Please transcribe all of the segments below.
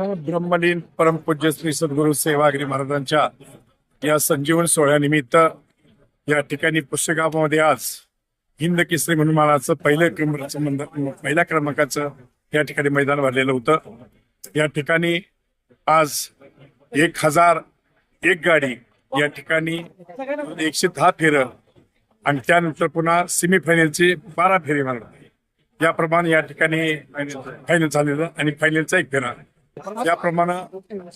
ब्रह्मलीन परमपूज्य श्री सद्गुरू सेवागिरी महाराजांच्या या संजीवन सोहळ्यानिमित्त या ठिकाणी पुस्तकामध्ये आज हिंद केसरी म्हणून मानाचं पहिलं पहिल्या क्रमांकाचं या ठिकाणी मैदान भरलेलं होतं. या ठिकाणी आज एक हजार एक गाडी या ठिकाणी एकशे दहा फेरं आणि त्यानंतर पुन्हा सेमीफायनलची बारा फेरी मारली. याप्रमाणे या ठिकाणी फायनल झालेलं आणि फायनलचा एक फेरा. त्याप्रमाणे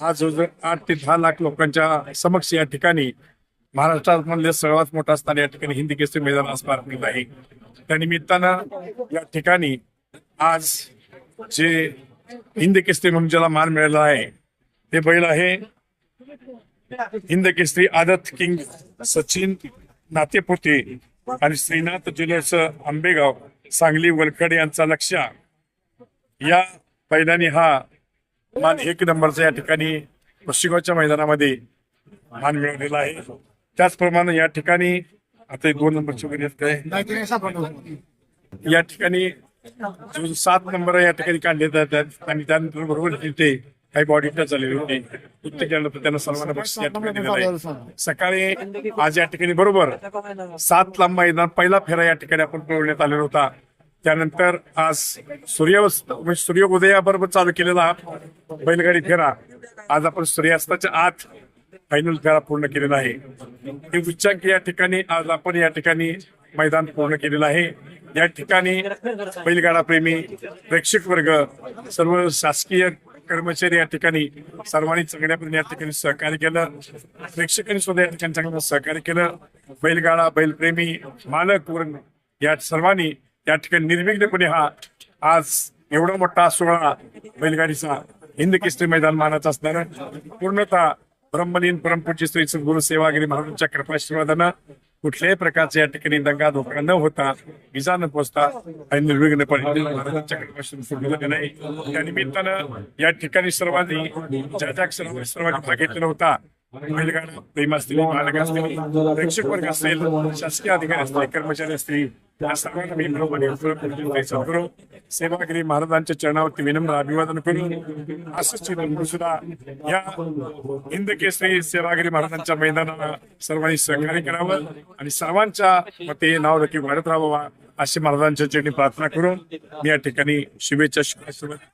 आज आठ ते दहा लाख लोकांच्या समक्ष या ठिकाणी महाराष्ट्रात मधले सर्वात मोठा स्थान या ठिकाणी हिंदी केसरी मैदान आज पार आहे. त्या निमित्तानं या ठिकाणी आज जे हिंद केसरी म्हणून ज्याला मान मिळाला आहे ते बैल आहे हिंद केसरी आदत किंग सचिन नातेपुते आणि श्रीनाथ ज्वेलर्स आंबेगाव सांगली वलखडे यांचा लक्ष या बैलाने हा मान एक नंबरचा या ठिकाणी पश्चिमच्या मैदानामध्ये मान मिळवलेला आहे. त्याचप्रमाणे या ठिकाणी आता दोन नंबरची वगैरे काय? या ठिकाणी सात नंबर या ठिकाणी काढले जातात आणि त्यानंतर बरोबर तिथे काही बॉडी टच झालेली होती. उत्तर त्यांना सर्वांना बक्षीस या ठिकाणी दिलेलं आहे. सकाळी आज या ठिकाणी बरोबर सात लांब मैदान पहिला फेरा या ठिकाणी आपण पळवण्यात आलेला होता. त्यानंतर आज सूर्यास्त म्हणजे सूर्योदयाबरोबर चालू केलेला बैलगाडी फेरा. आज आपण सूर्यास्ताच्या आत फायनल फेरा पूर्ण केलेला आहे. हे उच्चांक या ठिकाणी आज आपण या ठिकाणी मैदान पूर्ण केलेलं आहे. या ठिकाणी बैलगाडा प्रेमी प्रेक्षक वर्ग सर्व शासकीय कर्मचारी या ठिकाणी सर्वांनी चांगल्या पद्धतीने या ठिकाणी सहकार्य केलं. प्रेक्षकांनी सुद्धा या ठिकाणी चांगलं सहकार्य केलं. बैलगाडा बैलप्रेमी मालक वर्ग या सर्वांनी या ठिकाणी निर्विघ्नपणे हा आज एवढा मोठा सोहळा बैलगाडीचा हिंद केसरी मैदान मानत असणार पूर्णतः ब्रह्मलीन परमपूज्य श्री सद्गुरु सेवागिरी महाराजांच्या कृपाशीर्वादानं कुठल्याही प्रकारचे या ठिकाणी दंगा धोका न होता विजा न पोचता आणि निर्विघ्नपणे महाराजांच्या कृपाशीर्वाद नाही त्या निमित्तानं या ठिकाणी सर्वांनी ज्या ज्या सर्वांनी सर्वांनी भाग घेतलेला होता बैलगाडा प्रेम असतील मालक असतील प्रेक्षक वर्ग असेल शासकीय अधिकारी असतील कर्मचारी असतील या सर्वांना मी ब्रह्मलीन सद्गुरू सेवागिरी महाराजांच्या चरणावरती विनम्र अभिवादन करून असंच सुद्धा या हिंद केसरी सेवागिरी महाराजांच्या मैदानाला सर्वांनी सहकार्य करावं आणि सर्वांच्या मते नाव नक्की वाढत राहावं अशी महाराजांच्या चरणी प्रार्थना करून मी या ठिकाणी शुभेच्छा शुभेच्छा